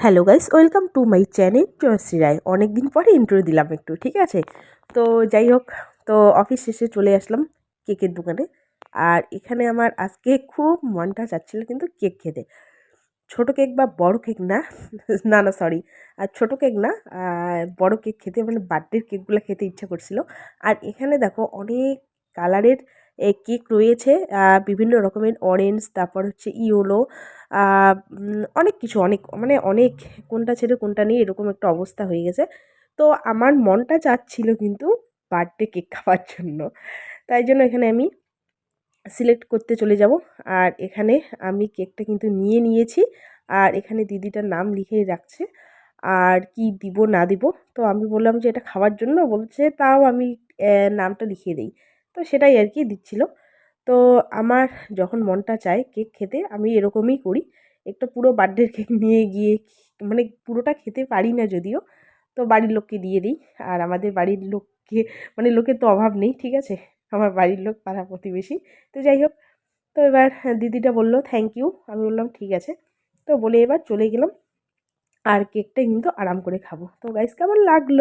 Hello guys welcome to my channel Joyshree Roy অনেক দিন পরে ইন্ট্রো দিলাম একটু, ঠিক আছে? তো যাই হোক, তো অফিস শেষে চলে আসলাম কেকের দোকানে। আর এখানে আমার আজকে খুব মনটা চাচ্ছিল কিন্তু কেক খেতে। ছোট কেক বা বড় কেক না? না না সরি আর ছোট কেক না বড় কেক খেতে মানে বার্থডের কেকগুলো খেতে ইচ্ছা করছিল। আর এখানে দেখো অনেক কালারের কেক রয়েছে বিভিন্ন রকমের অরেঞ্জ তারপর হচ্ছে ইয়োলো অনেক কিছু, অনেক মানে অনেক কোনটা ছেড়ে কোনটা নেই এরকম একটা অবস্থা হয়ে গেছে। তো আমার মনটা চাচ্ছিল কিন্তু বার্থডে কেক খাওয়ার জন্য। তাই জন্য এখানে আমি সিলেক্ট করতে চলে যাব। আর এখানে আমি কেকটা কিন্তু নিয়ে নিয়েছি। আর এখানে দিদিটার নাম লিখে রাখছে। আর কি দিব, না দিব, তো আমি বললাম যে এটা খাওয়ার জন্য, বলছে তাও আমি নামটা লিখিয়ে দিই। তো সেটাই আর কি দিচ্ছিল। তো আমার যখন মনটা চায় কেক খেতে, আমি এরকমই করি। একটা পুরো বার্থডের কেক নিয়ে গিয়ে মানে পুরোটা খেতে পারি না যদিও, তো বাড়ির লোককে দিয়ে দিই। আর আমাদের বাড়ির লোককে মানে লোকের তো অভাব নেই, ঠিক আছে? আমার বাড়ির লোক পাড়া প্রতিবেশী। তো যাই হোক, তো এবার দিদিটা বলল থ্যাংক ইউ আমি বললাম, ঠিক আছে। তো বলে এবার চলে গেলাম। আর কেকটা কিন্তু আরাম করে খাব। তো গাইস কেমন লাগল?